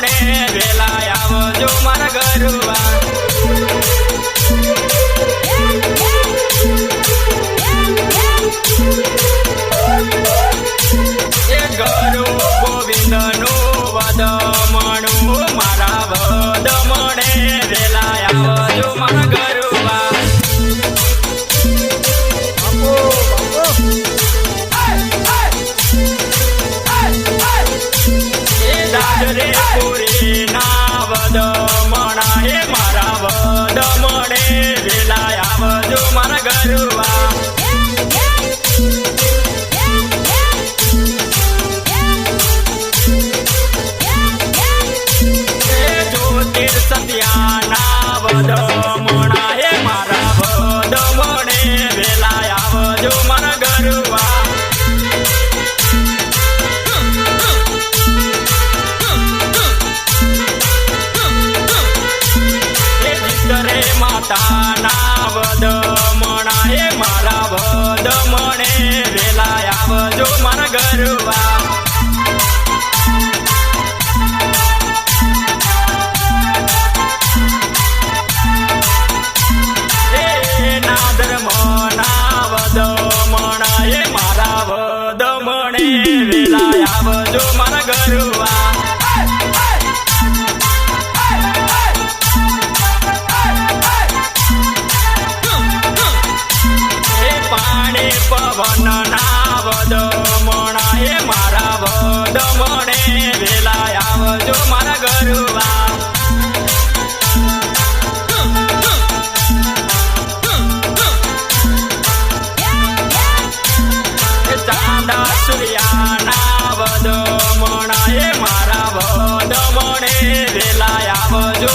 વદમણે વેલા આવજો મારા ગરુવા ore ore મારા એ મારા વદમણે વેલા આવજો મારા ગરુવા. પવન ના વદમણા એ મારા વદમણે વેલા આવજો મારા ગરુવા. ચાંદા સૂર્યાના વદમણા એ મારા વદમણે વેલા આવજો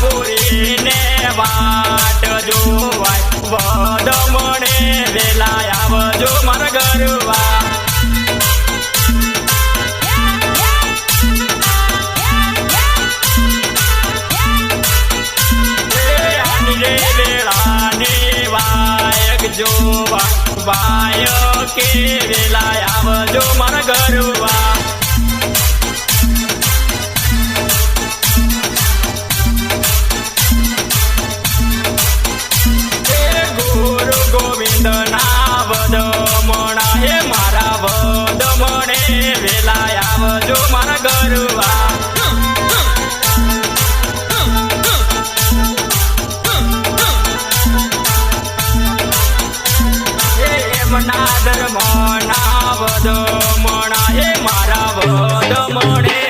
પુરીને વાટ જોવાય. વદમણે વેલા આવજો મારા ગરુવા. જોવા. વાયકે વેલા આવજો મારા ગરુવા. વેલા આવજો મારા ગરુવા. હે એમના ધર્મના વદમણા હે વેલા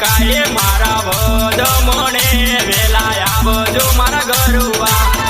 વાય મારા મારા વદમણે વેલા આવજો મારા ગરુવા.